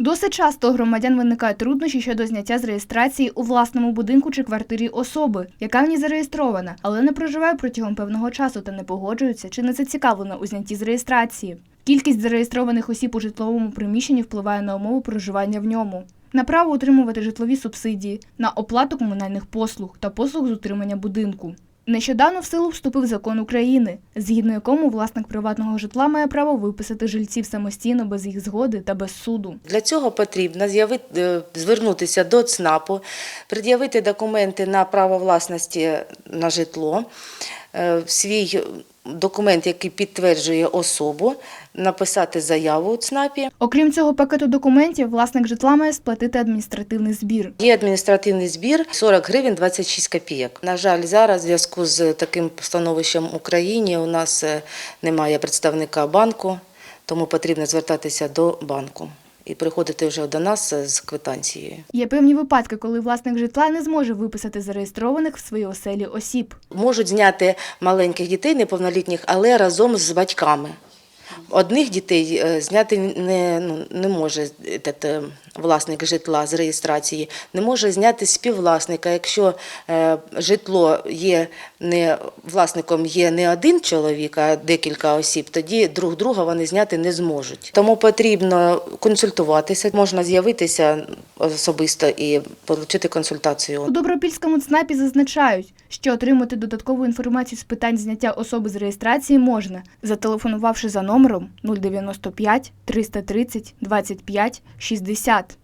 Досить часто громадян виникають труднощі щодо зняття з реєстрації у власному будинку чи квартирі особи, яка в ній зареєстрована, але не проживає протягом певного часу та не погоджується чи не зацікавлена у знятті з реєстрації. Кількість зареєстрованих осіб у житловому приміщенні впливає на умови проживання в ньому. На право отримувати житлові субсидії, на оплату комунальних послуг та послуг з утримання будинку. Нещодавно в силу вступив закон України, згідно якому власник приватного житла має право виписати жильців самостійно без їх згоди та без суду. Для цього потрібно е, звернутися до ЦНАПу, пред'явити документи на право власності на житло, е, свій документ, який підтверджує особу, написати заяву у ЦНАПі. Окрім цього пакету документів, власник житла має сплатити адміністративний збір. Є адміністративний збір 40 гривень 26 копійок. На жаль, зараз в зв'язку з таким становищем в Україні у нас е, немає представника банку, тому потрібно звертатися до банку і приходити вже до нас е, з квитанцією. Є певні випадки, коли власник житла не зможе виписати зареєстрованих в своїй оселі осіб. Можуть зняти маленьких дітей неповнолітніх, але разом з батьками. Одних дітей е, зняти не, ну, не може этот, е, власник житла з реєстрації, не може зняти співвласника. Якщо е, житло є не власником є не один чоловік, а декілька осіб, тоді друг друга вони зняти не зможуть. Тому потрібно консультуватися, можна з'явитися особисто і отримати консультацію. У Добропільському ЦНАПі зазначають, що отримати додаткову інформацію з питань зняття особи з реєстрації можна, зателефонувавши за номером 095 330 25 60